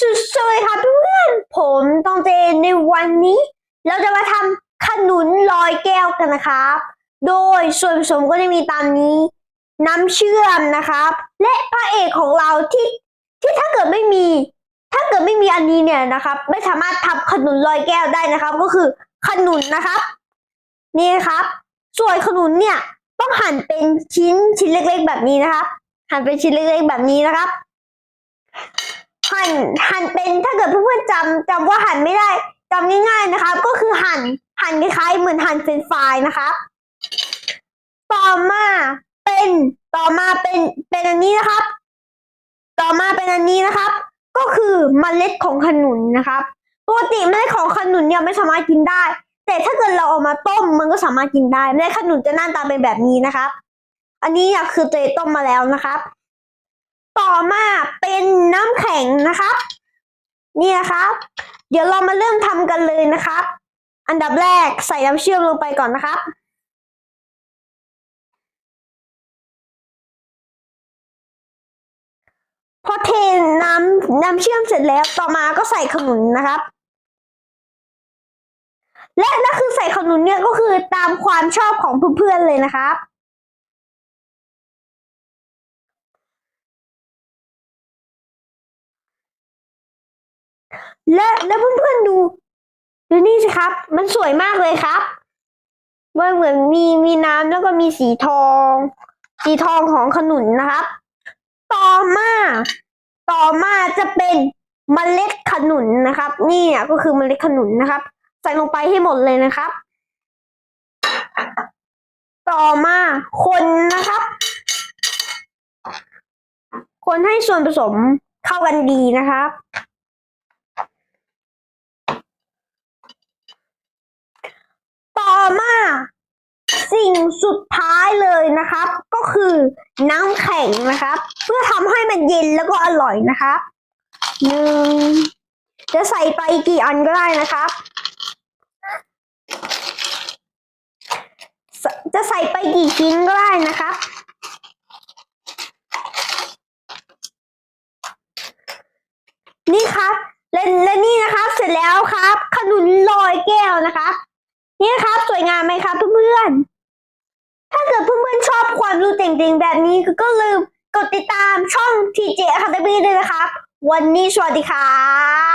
สุดสวยค่ะเพื่อน ผมต้องเจนในวันนี้ เราจะมาทำขนุนลอยแก้วกันนะครับ โดยส่วนผสมก็จะมีตามนี้ น้ำเชื่อมนะครับ และพระเอกของเราที่ที่ถ้าเกิดไม่มี ถ้าเกิดไม่มีอันนี้เนี่ยนะครับ ไม่สามารถทำขนุนลอยแก้วได้นะครับ ก็คือขนุนนะครับ นี่นะครับ ส่วนขนุนเนี่ยต้องหั่นเป็นชิ้นชิ้นเล็ก ๆ แบบนี้นะครับ หั่นเป็นชิ้นเล็ก ๆ แบบนี้นะครับ หั่นหั่นเป็นถ้าเกิดเพื่อนๆจำจำว่าหั่นไม่ได้จำง่าย ๆนะครับ ก็คือหั่นหั่นคล้ายๆเหมือนหั่นเฟรนฟรายนะครับ ต่อมาเป็นต่อมาเป็นเป็นอันนี้นะครับ ต่อมาเป็นอันนี้นะครับ ก็คือเมล็ดของขนุนนะครับปกติเมล็ดของขนุนเนี่ยไม่สามารถกินได้ แต่ถ้าเกิดเราเอามาต้มมันก็สามารถกินได้เมล็ดขนุนจะหน้าตาเป็นแบบนี้นะครับ อันนี้คือเตยต้มมาแล้วนะครับ ต่อมา งนะครับ นี่นะครับ เดี๋ยวเรามาเริ่มทำกันเลยนะครับ อันดับแรกใส่น้ำเชื่อมลงไปก่อนนะครับพอเทน้ำน้ำเชื่อมเสร็จแล้วต่อมาก็ใส่ขนุนนะครับ และนั่นคือใส่ขนุนเนี่ยก็คือตามความชอบของเพื่อนๆเลยนะครับ และและเพื่อนๆดูดูนี่สิครับ มันสวยมากเลยครับมันเหมือนมีมีน้ำแล้วก็มีสีทอง สีทองของขนุนนะครับ ต่อมา ต่อมาจะเป็นเมล็ดขนุนนะครับ นี่เนี่ยก็คือเมล็ดขนุนนะครับ ใส่ลงไปให้หมดเลยนะครับ ต่อมาคนนะครับ คนให้ส่วนผสมเข้ากันดีนะครับ ต่อมา สิ่งสุดท้ายเลยนะครับ ก็คือน้ำแข็งนะครับ เพื่อทำให้มันเย็นแล้วก็อร่อยนะครับหนึ่งจะใส่ไปกี่อันก็ได้นะครับ จะใส่ไปกี่ชิ้นก็ได้นะครับนี่ครับและและนี่นะครับ เสร็จแล้วครับ ขนุนลอยแก้วนะคะ นี่ครับสวยงามไหมครับเพื่อนๆ ถ้าเกิดเพื่อนๆชอบความรู้เจ๋งๆ แบบนี้ก็ลืมกดติดตามช่อง TJ Academy ด้วยนะครับ วันนี้สวัสดีครับ